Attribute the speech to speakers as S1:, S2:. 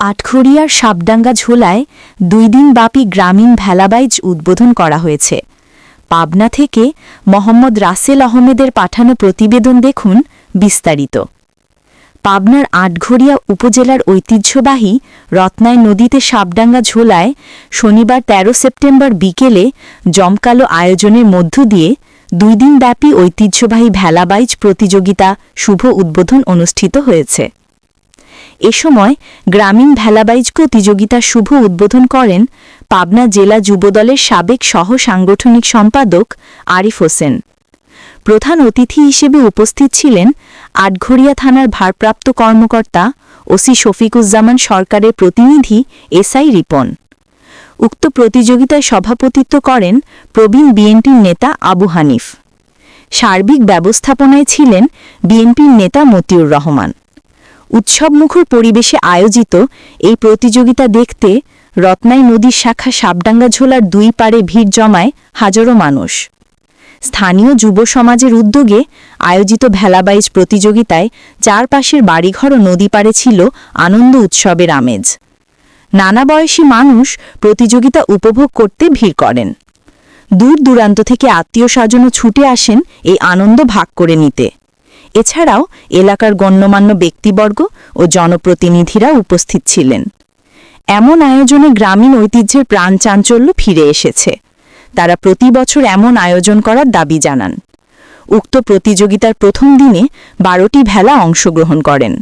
S1: আটখড়িয়ার সাবডাঙ্গা ঝোলায় দুই দিনব্যাপী গ্রামীণ ভেলাবাইজ উদ্বোধন করা হয়েছে। পাবনা থেকে মোহাম্মদ রাসেল আহমেদের পাঠানো প্রতিবেদন দেখুন বিস্তারিত। পাবনার আটঘরিয়া উপজেলার ঐতিহ্যবাহী রত্নায় নদীতে সাবডাঙ্গা ঝোলায় শনিবার ১৩ সেপ্টেম্বর বিকেলে জমকালো আয়োজনের মধ্য দিয়ে দুই দিনব্যাপী ঐতিহ্যবাহী ভেলাবাইজ প্রতিযোগিতা শুভ উদ্বোধন অনুষ্ঠিত হয়েছে। এ সময় গ্রামীণ ভেলাবাইজ প্রতিযোগিতার শুভ উদ্বোধন করেন পাবনা জেলা যুবদলের সাবেক সহ সাংগঠনিক সম্পাদক আরিফ হোসেন। প্রধান অতিথি হিসেবে উপস্থিত ছিলেন আটঘরিয়া থানার ভারপ্রাপ্ত কর্মকর্তা ওসি শফিকুজ্জামান সরকারের প্রতিনিধি এসআই রিপন। উক্ত প্রতিযোগিতায় সভাপতিত্ব করেন প্রবীণ বিএনপির নেতা আবু হানিফ। সার্বিক ব্যবস্থাপনায় ছিলেন বিএনপির নেতা মতিউর রহমান। উৎসবমুখর পরিবেশে আয়োজিত এই প্রতিযোগিতা দেখতে রত্নাই নদীর শাখা সাবডাঙ্গা ঝোলার দুই পারে ভিড় জমায় হাজারো মানুষ। স্থানীয় যুব সমাজের উদ্যোগে আয়োজিত ভেলাবাইজ প্রতিযোগিতায় চারপাশের বাড়িঘর ও নদী পাড়ে ছিল আনন্দ উৎসবের আমেজ। নানা বয়সী মানুষ প্রতিযোগিতা উপভোগ করতে ভিড় করেন। দূর দূরান্ত থেকে আত্মীয় স্বজনও ছুটে আসেন এই আনন্দ ভাগ করে নিতে। এছাড়াও এলাকার গণ্যমান্য ব্যক্তিবর্গ ও জনপ্রতিনিধিরা উপস্থিত ছিলেন। এমন আয়োজনে গ্রামীণ ঐতিহ্যের প্রাণ চাঞ্চল্য ফিরে এসেছে। তারা প্রতি বছর এমন আয়োজন করার দাবি জানান। উক্ত প্রতিযোগিতার প্রথম দিনে বারোটি ভেলা অংশগ্রহণ করেন।